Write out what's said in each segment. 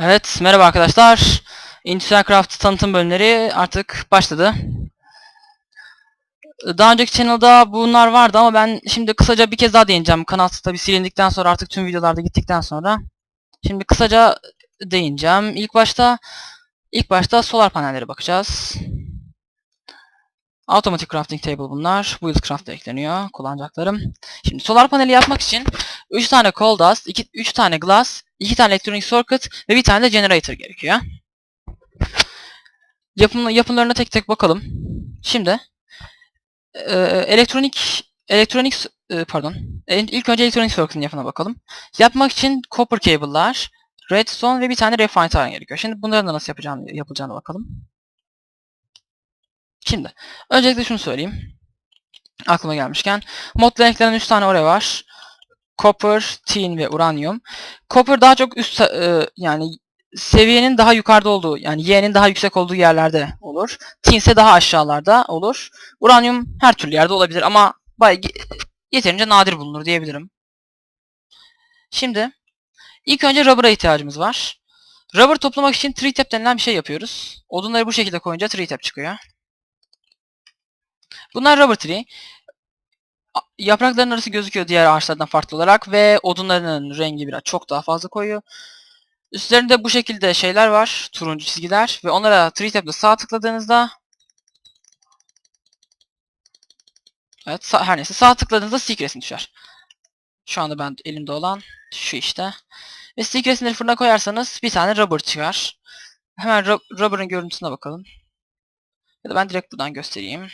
Evet, merhaba arkadaşlar. Industrial Craft tanıtım bölümleri artık başladı. Daha önceki channel'da bunlar vardı ama ben şimdi kısaca bir kez daha değineceğim. Kanal tabi silindikten sonra artık tüm videolarda gittikten sonra. Şimdi kısaca değineceğim. İlk başta ilk başta solar panellere bakacağız. Automatic Crafting Table bunlar. Build Craft'a ekleniyor kullanacaklarım. Şimdi solar paneli yapmak için 3 tane coal dust, 2, 3 tane glass, 2 tane electronic circuit ve bir tane de generator gerekiyor. Yapım, yapımlarına tek tek bakalım. Şimdi e, elektronik elektronik e, pardon. E, ilk önce elektronik circuit'ın yapımına bakalım. Yapmak için copper cable'lar, redstone ve bir tane refined iron gerekiyor. Şimdi bunların da nasıl yapacağını yapılacağını bakalım. Şimdi öncelikle şunu söyleyeyim. Aklıma gelmişken modla eklenen 3 tane ore var. Copper, tin ve uranyum. Copper daha çok üst e, yani seviyenin daha yukarıda olduğu yani Y'nin daha yüksek olduğu yerlerde olur. Tin ise daha aşağılarda olur. Uranyum her türlü yerde olabilir ama yeterince nadir bulunur diyebilirim. Şimdi ilk önce rubber'a ihtiyacımız var. Rubber toplamak için tree tap denilen bir şey yapıyoruz. Odunları bu şekilde koyunca tree tap çıkıyor. Bunlar rubber tree. Yaprakların arası gözüküyor diğer ağaçlardan farklı olarak ve odunlarının rengi biraz çok daha fazla koyuyor. Üstlerinde bu şekilde şeyler var, turuncu çizgiler ve onlara tree tab'da sağ tıkladığınızda Evet, sağ, her neyse sağ tıkladığınızda stick resim düşer. Şu anda ben elimde olan şu işte. Ve stick resimleri fırına koyarsanız bir tane rubber çıkar. Hemen rubber'ın görüntüsüne bakalım. Ya da ben direkt buradan göstereyim.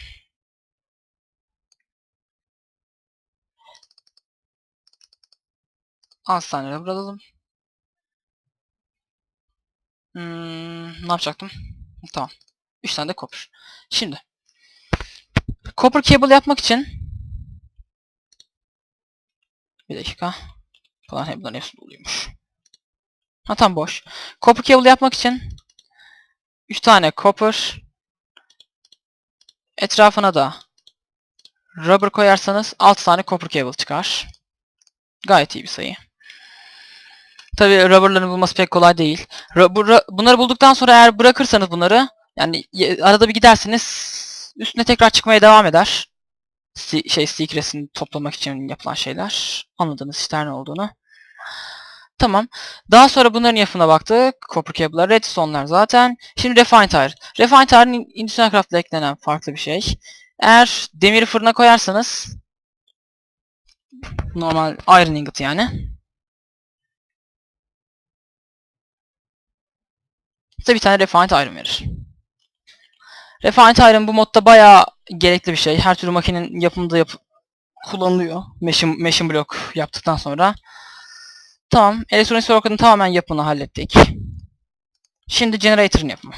Az tane rubber alalım. Hmm, ne yapacaktım? Tamam. 3 tane de copper. Şimdi. Copper cable yapmak için bir dakika. Falan hep bunların hepsi doluymuş. Ha tam boş. Copper cable yapmak için 3 tane copper etrafına da rubber koyarsanız 6 tane copper cable çıkar. Gayet iyi bir sayı. Tabi rubber'ların bulması pek kolay değil. Bunları bulduktan sonra eğer bırakırsanız bunları yani arada bir gidersiniz üstüne tekrar çıkmaya devam eder. Şey secret'ini toplamak için yapılan şeyler. Anladınız işte ne olduğunu. Tamam. Daha sonra bunların yapımına baktık. Copper cable'lar, redstone'lar zaten. Şimdi refined iron. Refined iron Industrial Craft'la eklenen farklı bir şey. Eğer demiri fırına koyarsanız normal iron ingot yani. Size bir tane refined iron verir. Refined iron bu modda bayağı gerekli bir şey. Her türlü makinenin yapımında yap kullanılıyor. Machine, machine block yaptıktan sonra. Tamam. Elektronik circuit'ın tamamen yapımını hallettik. Şimdi generator'ın yapımı.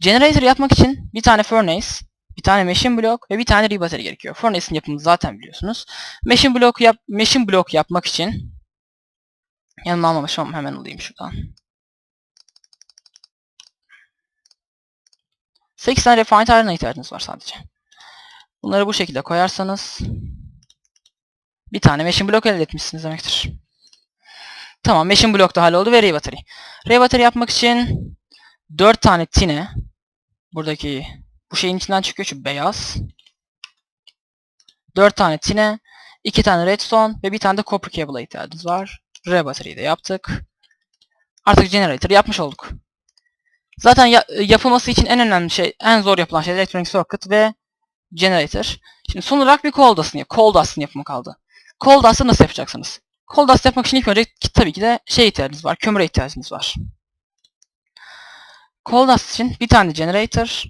Generator yapmak için bir tane furnace, bir tane machine block ve bir tane rebattery gerekiyor. Furnace'in yapımını zaten biliyorsunuz. Machine block yap machine block yapmak için yanıma almamışım hemen alayım şuradan. 8 tane refined iron'a ihtiyacınız var sadece. Bunları bu şekilde koyarsanız bir tane machine block elde etmişsiniz demektir. Tamam machine block da halloldu ve ray battery. Ray battery yapmak için 4 tane tine buradaki bu şeyin içinden çıkıyor şu beyaz. 4 tane tine, 2 tane redstone ve bir tane de copper cable'a ihtiyacınız var. Ray battery'yi de yaptık. Artık generator yapmış olduk. Zaten ya, yapılması için en önemli şey, en zor yapılan şey electronic circuit ve generator. Şimdi son olarak bir cold dust'ın yap cold dust'ın yapımı kaldı. Cold dust'ı nasıl yapacaksınız? Cold dust yapmak için ilk önce tabii ki de şey ihtiyacınız var, kömüre ihtiyacınız var. Cold dust için bir tane generator,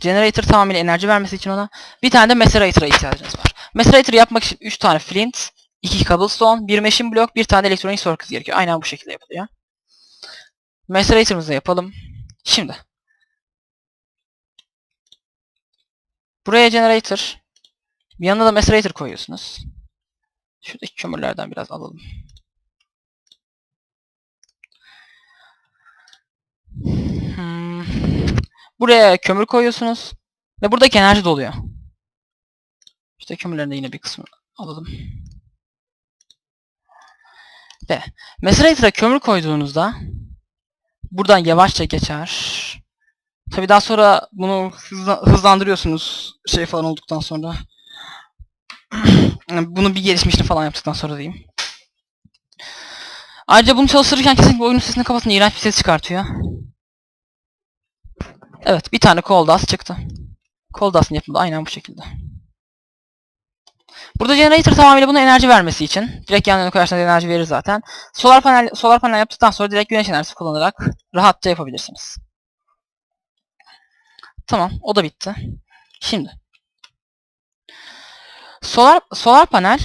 generator tamamıyla enerji vermesi için ona bir tane de macerator'a ihtiyacınız var. Macerator yapmak için 3 tane flint, 2 cobblestone, 1 machine block, bir tane electronic circuit gerekiyor. Aynen bu şekilde yapılıyor. Macerator'ımızı yapalım. Şimdi. Buraya generator. Bir yanına da macerator koyuyorsunuz. Şuradaki kömürlerden biraz alalım. Hmm. Buraya kömür koyuyorsunuz. Ve buradaki enerji doluyor. İşte kömürlerin de yine bir kısmını alalım. Ve Macerator'a kömür koyduğunuzda buradan yavaşça geçer. Tabi daha sonra bunu hızla- hızlandırıyorsunuz şey falan olduktan sonra. bunu bir gelişmişini falan yaptıktan sonra diyeyim. Ayrıca bunu çalıştırırken kesinlikle oyunun sesini kapatın iğrenç bir ses çıkartıyor. Evet bir tane Koldas çıktı. Koldas'ın yapımı da aynen bu şekilde. Burada generator tamamıyla buna enerji vermesi için. Direkt yan yana koyarsanız enerji verir zaten. Solar panel solar panel yaptıktan sonra direkt güneş enerjisi kullanarak rahatça yapabilirsiniz. Tamam, o da bitti. Şimdi solar solar panel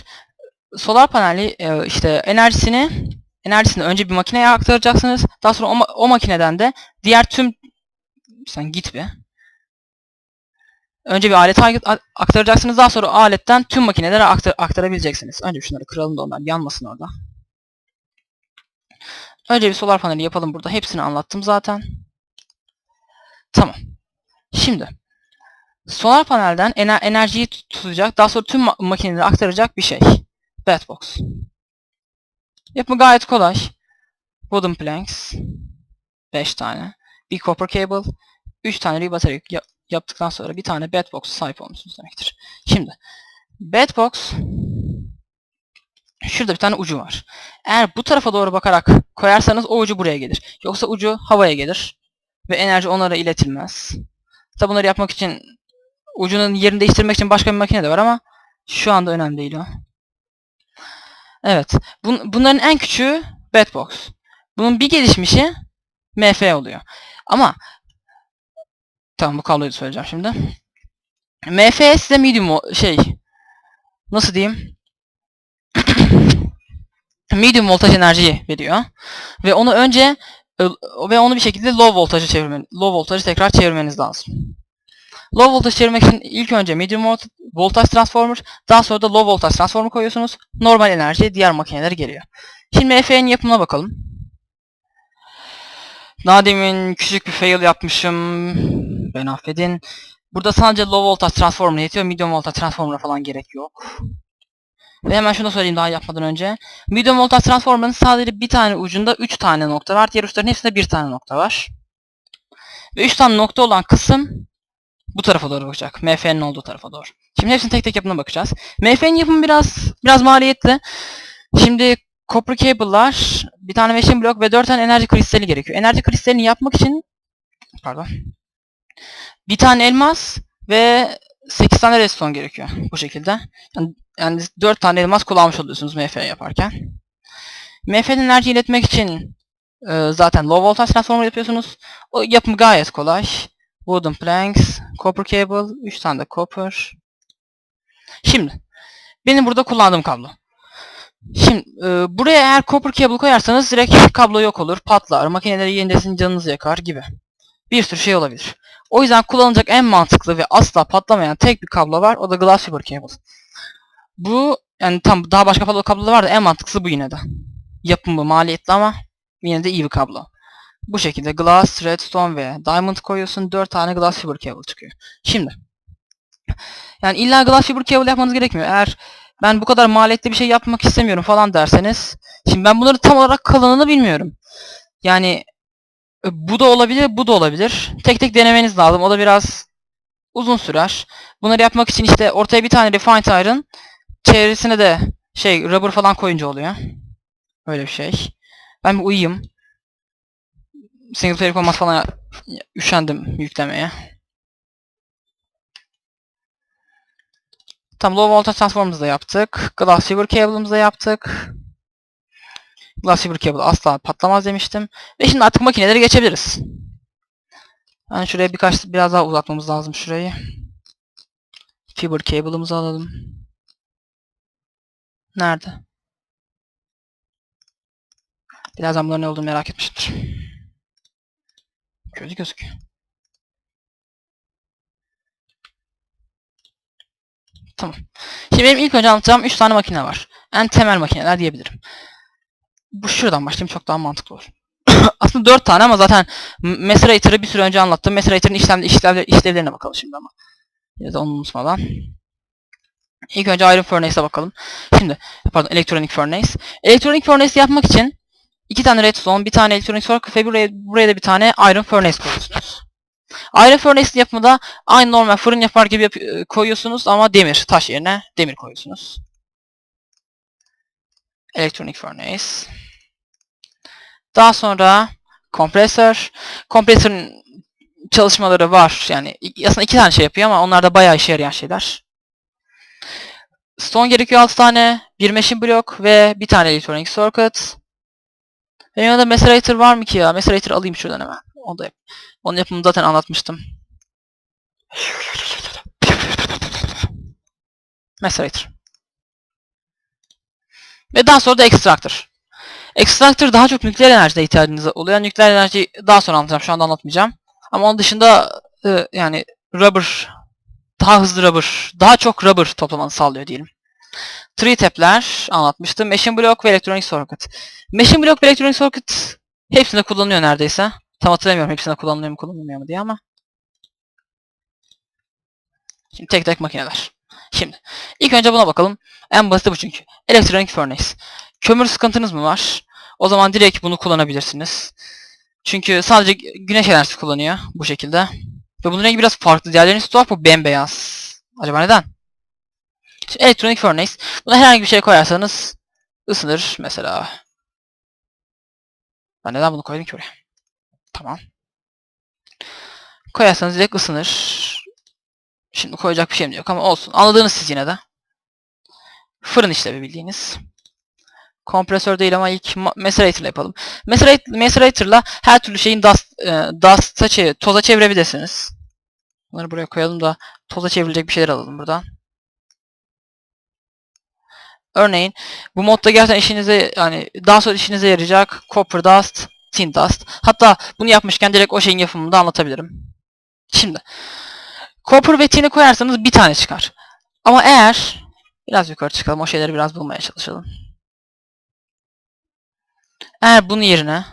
solar paneli e, işte enerjisini enerjisini önce bir makineye aktaracaksınız. Daha sonra o, o makineden de diğer tüm sen git bir. Önce bir alete aktaracaksınız. Daha sonra aletten tüm makinelere aktar- aktarabileceksiniz. Önce şunları kıralım da onlar yanmasın orada. Önce bir solar paneli yapalım burada. Hepsini anlattım zaten. Tamam. Şimdi solar panelden ener- enerjiyi tut- tutacak. Daha sonra tüm ma- makinelere aktaracak bir şey. Batbox. Yapımı gayet kolay. Wooden planks. 5 tane. Bir copper cable. 3 tane rebattery ya- yaptıktan sonra bir tane batbox sahip olmuşsunuz demektir. Şimdi batbox şurada bir tane ucu var. Eğer bu tarafa doğru bakarak koyarsanız o ucu buraya gelir. Yoksa ucu havaya gelir ve enerji onlara iletilmez. Tabi bunları yapmak için ucunun yerini değiştirmek için başka bir makine de var ama şu anda önemli değil o. Evet. Bun- bunların en küçüğü Batbox. Bunun bir gelişmişi MF oluyor. Ama tamam bu kabloyu söyleyeceğim şimdi. MF size medium şey nasıl diyeyim? medium voltaj enerjiyi veriyor. Ve onu önce e, ve onu bir şekilde low voltaja çevirmen low voltajı tekrar çevirmeniz lazım. Low voltaj çevirmek için ilk önce medium volt voltaj transformer, daha sonra da low voltaj transformer koyuyorsunuz. Normal enerji diğer makinelere geliyor. Şimdi MF'nin yapımına bakalım. Daha demin küçük bir fail yapmışım. Ben affedin. Burada sadece low voltage transformer yetiyor. Medium voltage transformer'a falan gerek yok. Ve hemen şunu söyleyeyim daha yapmadan önce. Medium voltage transformer'ın sadece bir tane ucunda 3 tane nokta var. Diğer uçların hepsinde bir tane nokta var. Ve 3 tane nokta olan kısım bu tarafa doğru bakacak. MF'nin olduğu tarafa doğru. Şimdi hepsinin tek tek yapımına bakacağız. MF'nin yapımı biraz biraz maliyetli. Şimdi copper cable'lar, bir tane machine block ve 4 tane enerji kristali gerekiyor. Enerji kristalini yapmak için pardon. Bir tane elmas ve 8 tane redstone gerekiyor bu şekilde. Yani, yani 4 tane elmas kullanmış oluyorsunuz MF yaparken. MF'den enerji iletmek için e, zaten low voltage transformer yapıyorsunuz. O yapımı gayet kolay. Wooden planks, copper cable, 3 tane de copper. Şimdi benim burada kullandığım kablo. Şimdi e, buraya eğer copper cable koyarsanız direkt kablo yok olur, patlar, makineleri yenilesin canınızı yakar gibi. Bir sürü şey olabilir. O yüzden kullanılacak en mantıklı ve asla patlamayan tek bir kablo var. O da glass fiber cable. Bu yani tam daha başka kablo kablolar var da en mantıklısı bu yine de. Yapımı maliyetli ama yine de iyi bir kablo. Bu şekilde glass, redstone ve diamond koyuyorsun. 4 tane glass fiber cable çıkıyor. Şimdi yani illa glass fiber cable yapmanız gerekmiyor. Eğer ben bu kadar maliyetli bir şey yapmak istemiyorum falan derseniz. Şimdi ben bunları tam olarak kalınlığını bilmiyorum. Yani bu da olabilir, bu da olabilir. Tek tek denemeniz lazım. O da biraz uzun sürer. Bunları yapmak için işte ortaya bir tane refined iron, çevresine de şey rubber falan koyunca oluyor. Öyle bir şey. Ben bir uyuyayım. Single player olmaz falan üşendim yüklemeye. Tam low voltage transform'ımızı da yaptık. Glass fiber cable'ımızı da yaptık. Glass fiber cable asla patlamaz demiştim. Ve şimdi artık makineleri geçebiliriz. Yani şuraya birkaç biraz daha uzatmamız lazım şurayı. Fiber cable'ımızı alalım. Nerede? Birazdan bunların ne olduğunu merak etmişimdir. Şöyle gözüküyor. Tamam. Şimdi benim ilk önce anlatacağım 3 tane makine var. En temel makineler diyebilirim. Bu şuradan başlayayım çok daha mantıklı olur. Aslında 4 tane ama zaten Macerator'ı bir süre önce anlattım. Macerator'ın işlem, işlev, işlevlerine bakalım şimdi ama. Ya da onu unutmadan. İlk önce Iron Furnace'e bakalım. Şimdi pardon Electronic Furnace. Electronic Furnace yapmak için iki tane redstone, bir tane Electronic Circuit ve buraya, buraya da bir tane Iron Furnace koyuyorsunuz. Iron Furnace yapımında aynı normal fırın yapar gibi yap- koyuyorsunuz ama demir, taş yerine demir koyuyorsunuz. Electronic Furnace. Daha sonra kompresör. Kompresörün çalışmaları var. Yani aslında iki tane şey yapıyor ama onlar da bayağı işe yarayan şeyler. Stone gerekiyor 6 tane. Bir machine block ve bir tane electronic circuit. Benim yanında macerator var mı ki ya? Macerator alayım şuradan hemen. Onu da yap. Onun yapımını zaten anlatmıştım. Macerator. Ve daha sonra da extractor. Extractor daha çok nükleer enerjide ihtiyacınız oluyor. Nükleer enerjiyi daha sonra anlatacağım. Şu anda anlatmayacağım. Ama onun dışında e, yani rubber daha hızlı rubber, daha çok rubber toplamanı sağlıyor diyelim. Tree tap'ler anlatmıştım. Machine block ve electronic circuit. Machine block ve electronic circuit hepsinde kullanılıyor neredeyse. Tam hatırlamıyorum hepsinde kullanılıyor mu kullanılmıyor mu diye ama. Şimdi tek tek makineler. Şimdi ilk önce buna bakalım. En basiti bu çünkü. Electronic furnace. Kömür sıkıntınız mı var? O zaman direkt bunu kullanabilirsiniz. Çünkü sadece güneş enerjisi kullanıyor bu şekilde. Ve bunun rengi biraz farklı. Diğerlerinin tuhaf bu bembeyaz. Acaba neden? Şimdi Electronic Furnace. Buna herhangi bir şey koyarsanız ısınır mesela. Ben neden bunu koydum ki oraya? Tamam. Koyarsanız direkt ısınır. Şimdi koyacak bir şeyim yok ama olsun. Anladığınız siz yine de. Fırın işlevi bildiğiniz. Kompresör değil ama ilk ma- macerator'la yapalım. Macerator, macerator'la her türlü şeyin dust, e, dust'a çe- toza çevirebilirsiniz. Bunları buraya koyalım da toza çevrilecek bir şeyler alalım buradan. Örneğin bu modda gerçekten işinize yani daha sonra işinize yarayacak copper dust, tin dust. Hatta bunu yapmışken direkt o şeyin yapımını da anlatabilirim. Şimdi copper ve tin'i koyarsanız bir tane çıkar. Ama eğer biraz yukarı çıkalım o şeyleri biraz bulmaya çalışalım. Eğer bunun yerine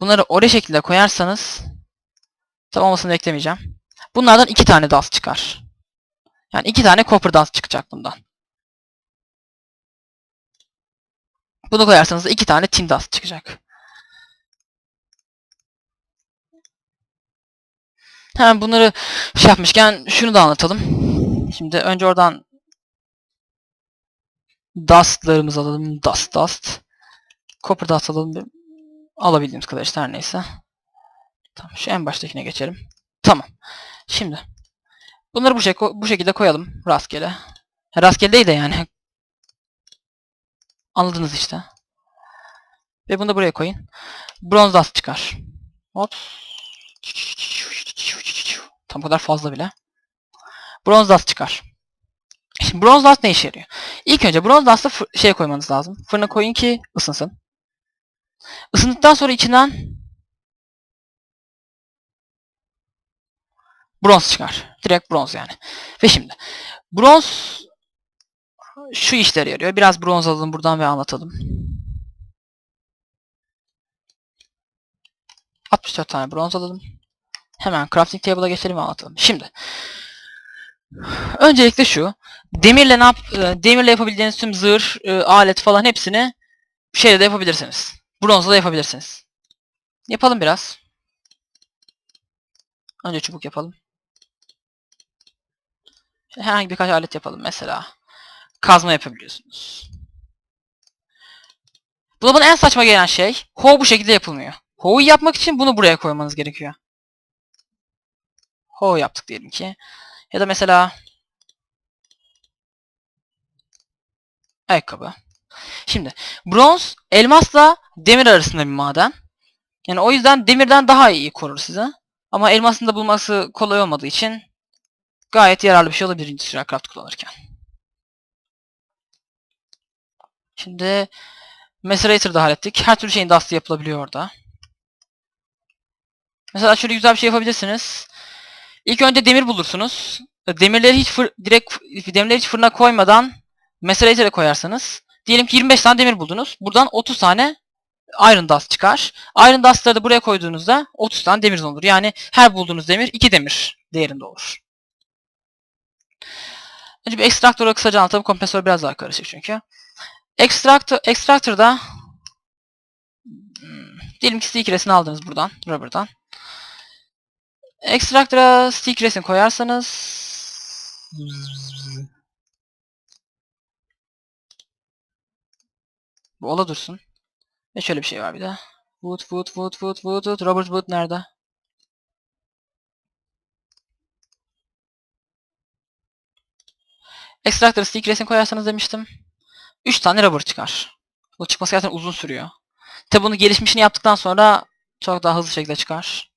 bunları oraya şekilde koyarsanız tam olmasını beklemeyeceğim. Bunlardan iki tane dust çıkar. Yani iki tane copper dust çıkacak bundan. Bunu koyarsanız iki tane tin dust çıkacak. Hemen bunları şey yapmışken şunu da anlatalım. Şimdi önce oradan dust'larımızı alalım. Dust dust. Copper dust alalım. Alabildiğimiz kadar işte her neyse. Tamam şu en baştakine geçelim. Tamam. Şimdi bunları bu, şey, bu şekilde koyalım rastgele. Rastgele değil de yani. Anladınız işte. Ve bunu da buraya koyun. Bronz dust çıkar. Hop. Tam kadar fazla bile. Bronz dust çıkar. Şimdi bronz dust ne işe yarıyor? İlk önce bronz dust'ı şey koymanız lazım. Fırına koyun ki ısınsın. Isındıktan sonra içinden bronz çıkar. Direkt bronz yani. Ve şimdi bronz şu işlere yarıyor. Biraz bronz alalım buradan ve anlatalım. 64 tane bronz alalım. Hemen crafting table'a geçelim ve anlatalım. Şimdi öncelikle şu. Demirle ne yap e, demirle yapabileceğiniz tüm zırh, e, alet falan hepsini şeyle de yapabilirsiniz. Bronzla da yapabilirsiniz. Yapalım biraz. Önce çubuk yapalım. Herhangi birkaç alet yapalım mesela. Kazma yapabiliyorsunuz. Bana en saçma gelen şey. Hoe bu şekilde yapılmıyor. Hoe'yu yapmak için bunu buraya koymanız gerekiyor. Hoe yaptık diyelim ki. Ya da mesela ayakkabı. Şimdi bronz elmasla demir arasında bir maden. Yani o yüzden demirden daha iyi korur size. Ama elmasın da bulması kolay olmadığı için gayet yararlı bir şey olabilir Industrial Craft kullanırken. Şimdi Macerator'da hallettik. Her türlü şeyin dust'ı yapılabiliyor orada. Mesela şöyle güzel bir şey yapabilirsiniz. İlk önce demir bulursunuz. Demirleri hiç fır, direkt demirleri hiç fırına koymadan Macerator'a koyarsanız diyelim ki 25 tane demir buldunuz. Buradan 30 tane Iron Dust çıkar. Iron Dust'ları da buraya koyduğunuzda 30 tane demir olur. Yani her bulduğunuz demir 2 demir değerinde olur. Önce bir ekstraktörü kısaca anlatalım. Kompresör biraz daha karışık çünkü. Extractor, extractor'da hmm, diyelim ki stick resin aldınız buradan, rubber'dan. Extractor'a stick resin koyarsanız bu ola dursun. Ve şöyle bir şey var bir de. Wood, wood, wood, wood, wood, wood. Robert Wood nerede? Extractor stick resim koyarsanız demiştim. 3 tane rubber çıkar. Bu çıkması gerçekten uzun sürüyor. Tabi bunu gelişmişini yaptıktan sonra çok daha hızlı şekilde çıkar.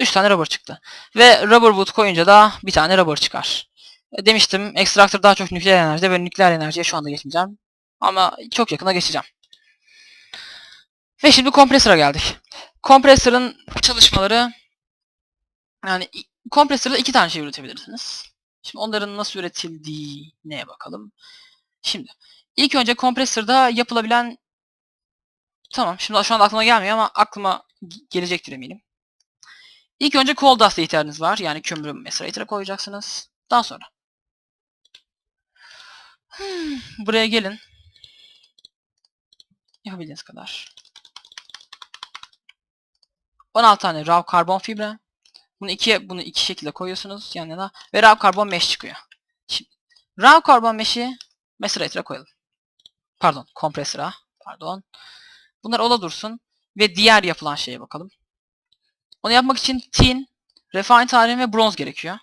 3 tane rubber çıktı. Ve rubber wood koyunca da bir tane rubber çıkar. E, Demiştim extractor daha çok nükleer enerjide ve nükleer enerjiye şu anda geçmeyeceğim. Ama çok yakında geçeceğim. Ve şimdi kompresöre geldik. Kompresörün çalışmaları yani kompresörde iki tane şey üretebilirsiniz. Şimdi onların nasıl üretildiğine bakalım. Şimdi ilk önce kompresörde yapılabilen tamam şimdi şu anda aklıma gelmiyor ama aklıma ge- gelecektir eminim. İlk önce coal dust'a ihtiyacınız var. Yani kömürü macerator'a koyacaksınız. Daha sonra Hmm, buraya gelin. Yapabildiğiniz kadar. 16 tane raw karbon fibre. Bunu ikiye bunu iki şekilde koyuyorsunuz yan yana ve raw karbon mesh çıkıyor. Şimdi raw karbon mesh'i macerator'a koyalım. Pardon, kompresöre. Pardon. Bunlar ola dursun ve diğer yapılan şeye bakalım. Onu yapmak için tin, refined iron ve bronz gerekiyor.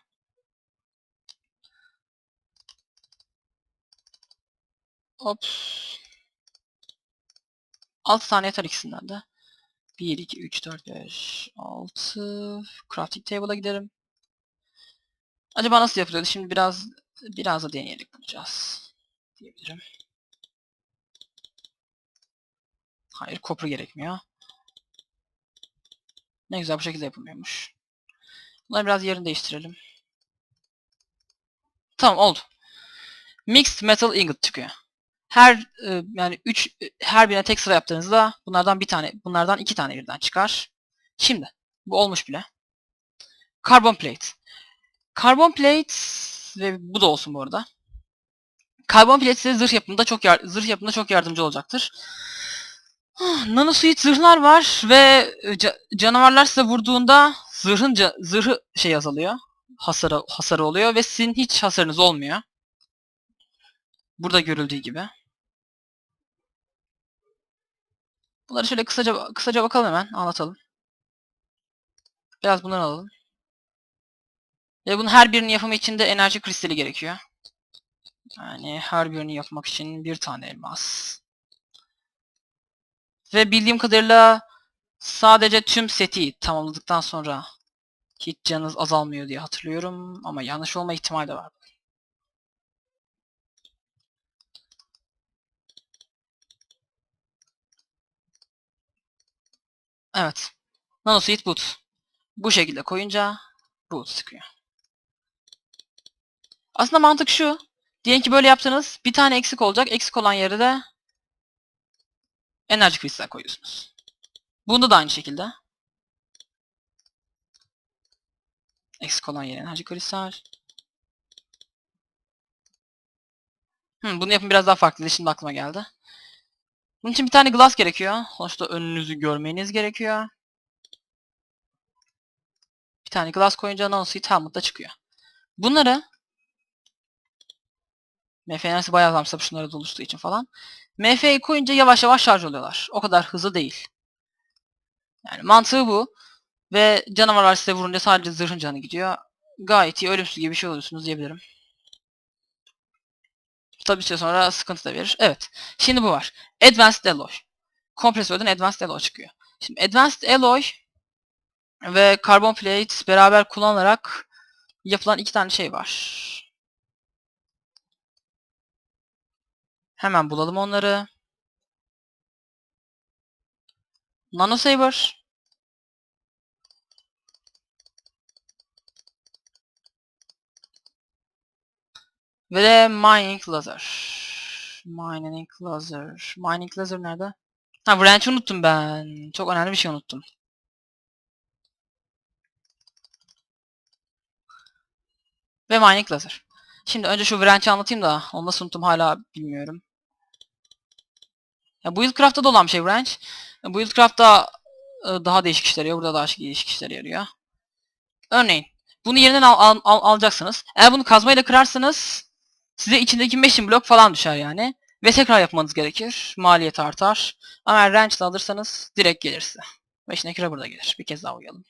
Ops. 6 tane yeter ikisinden de. 1, 2, 3, 4, 5, 6. Crafting table'a gidelim. Acaba nasıl yapılıyordu? Şimdi biraz biraz da deneyerek bulacağız. Diyebilirim. Hayır, kopru gerekmiyor. Ne güzel bu şekilde yapılmıyormuş. Bunları biraz yerini değiştirelim. Tamam oldu. Mixed Metal Ingot çıkıyor. Her e, yani 3 her birine tek sıra yaptığınızda bunlardan bir tane bunlardan iki tane birden çıkar. Şimdi bu olmuş bile. Carbon plate. Carbon plate ve bu da olsun bu arada. Carbon plate size zırh yapımında çok zırh yapımında çok yardımcı olacaktır. Ah, Nanosuit zırhlar var ve e, ca- canavarlar size vurduğunda zırhın ca- zırhı şey azalıyor. Hasarı hasarı oluyor ve sizin hiç hasarınız olmuyor. Burada görüldüğü gibi. Bunları şöyle kısaca kısaca bakalım hemen anlatalım. Biraz bunları alalım. Ve bunun her birinin yapımı için de enerji kristali gerekiyor. Yani her birini yapmak için bir tane elmas. Ve bildiğim kadarıyla sadece tüm seti tamamladıktan sonra hiç canınız azalmıyor diye hatırlıyorum. Ama yanlış olma ihtimali de var. Evet. Nanosuit boot. Bu şekilde koyunca boot sıkıyor. Aslında mantık şu. Diyelim ki böyle yaptınız. Bir tane eksik olacak. Eksik olan yere de enerji kristal koyuyorsunuz. Bunda da aynı şekilde. Eksik olan yere enerji kristal. Hı, bunu yapın biraz daha farklı. Şimdi aklıma geldi. Bunun için bir tane glass gerekiyor. Sonuçta önünüzü görmeniz gerekiyor. Bir tane glass koyunca nanosuit helmet'da çıkıyor. Bunları MF enerjisi bayağı tabii şunları doluştuğu için falan. MF'yi koyunca yavaş yavaş şarj oluyorlar. O kadar hızlı değil. Yani mantığı bu. Ve canavarlar size vurunca sadece zırhın canı gidiyor. Gayet iyi ölümsüz gibi bir şey oluyorsunuz diyebilirim. Tabii bir süre sonra sıkıntı da verir. Evet. Şimdi bu var. Advanced Alloy. Kompresörden Advanced Alloy çıkıyor. Şimdi Advanced Alloy ve Carbon Plate beraber kullanılarak yapılan iki tane şey var. Hemen bulalım onları. Nanosaber. Ve de Mining Laser. Mining Laser. Mining Laser nerede? Ha branch unuttum ben. Çok önemli bir şey unuttum. Ve Mining Laser. Şimdi önce şu branch'i anlatayım da onu nasıl unuttum hala bilmiyorum. Ya Buildcraft'ta da olan bir şey branch. Buildcraft'ta e, daha değişik işler yarıyor. Burada daha değişik işler yarıyor. Örneğin bunu yerinden al, al- al- alacaksınız. Eğer bunu kazmayla kırarsanız size içindeki meşin blok falan düşer yani. Ve tekrar yapmanız gerekir. Maliyet artar. Ama eğer wrench'le alırsanız direkt gelir size. Ve içindeki rubber da gelir. Bir kez daha uyalım.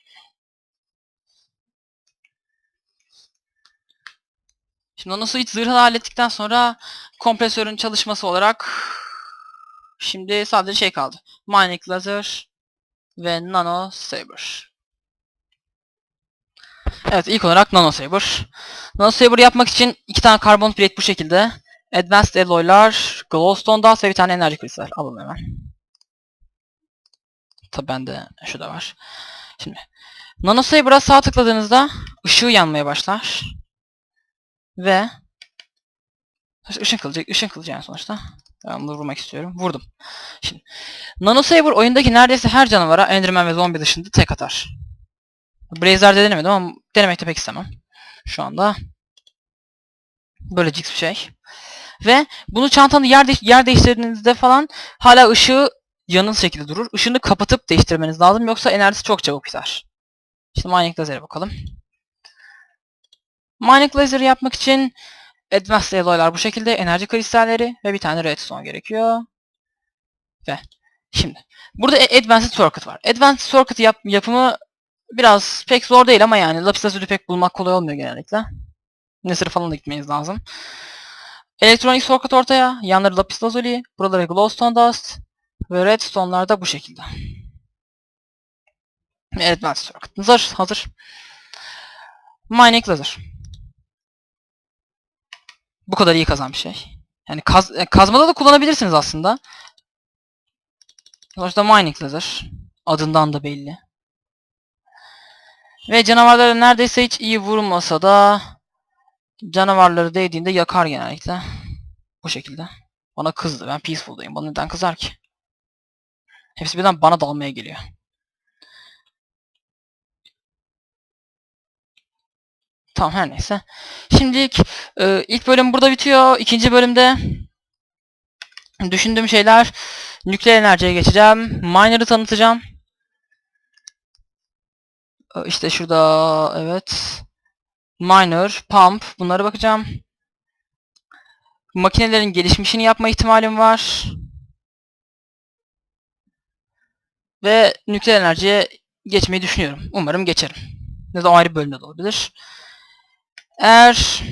Şimdi onu switch zırhı hallettikten sonra kompresörün çalışması olarak şimdi sadece şey kaldı. Mining Laser ve Nano Saber. Evet ilk olarak Nano Saber. Nano Saber yapmak için iki tane karbon plate bu şekilde. Advanced Alloy'lar, Glowstone Dust ve bir tane enerji kristal. Alalım hemen. Tabi bende şu da var. Şimdi Nano Saber'a sağ tıkladığınızda ışığı yanmaya başlar. Ve ışın kılıcı, ışın kılıcı yani sonuçta. Ben bunu vurmak istiyorum. Vurdum. Şimdi Nano Saber oyundaki neredeyse her canavara Enderman ve zombi dışında tek atar. Blaze'lerde denemedim ama denemek de pek istemem. Şu anda. Böyle bir şey. Ve bunu çantanı yer, değiş- yer değiştirdiğinizde falan hala ışığı yanın şekilde durur. Işığını kapatıp değiştirmeniz lazım yoksa enerjisi çok çabuk biter. Şimdi Mining Laser'e bakalım. Mining Laser yapmak için Advanced Alloy'lar bu şekilde, enerji kristalleri ve bir tane redstone gerekiyor. Ve şimdi burada Advanced Circuit var. Advanced Circuit yap- yapımı biraz pek zor değil ama yani lapis lazuli pek bulmak kolay olmuyor genellikle. Nether'a falan da gitmeniz lazım. Elektronik circuit ortaya, yanları lapis lazuli, buraları glowstone dust ve redstone'lar da bu şekilde. Advanced Circuit. Hazır, hazır. Mining Laser. Bu kadar iyi kazan bir şey. Yani kaz, e, kazmada da kullanabilirsiniz aslında. Sonuçta mining laser. Adından da belli. Ve canavarlara neredeyse hiç iyi vurmasa da canavarları değdiğinde yakar genellikle. Bu şekilde. Bana kızdı. Ben peaceful'dayım. Bana neden kızar ki? Hepsi birden bana dalmaya geliyor. Tamam her neyse. Şimdilik e, ilk bölüm burada bitiyor. İkinci bölümde düşündüğüm şeyler nükleer enerjiye geçeceğim. Miner'ı tanıtacağım. E, İşte şurada evet. Miner, pump bunlara bakacağım. Makinelerin gelişmişini yapma ihtimalim var. Ve nükleer enerjiye geçmeyi düşünüyorum. Umarım geçerim. Ya da ayrı bölümde de olabilir. Eğer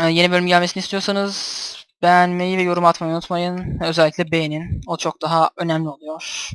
e, yeni bölüm gelmesini istiyorsanız beğenmeyi ve yorum atmayı unutmayın. Özellikle beğenin. O çok daha önemli oluyor.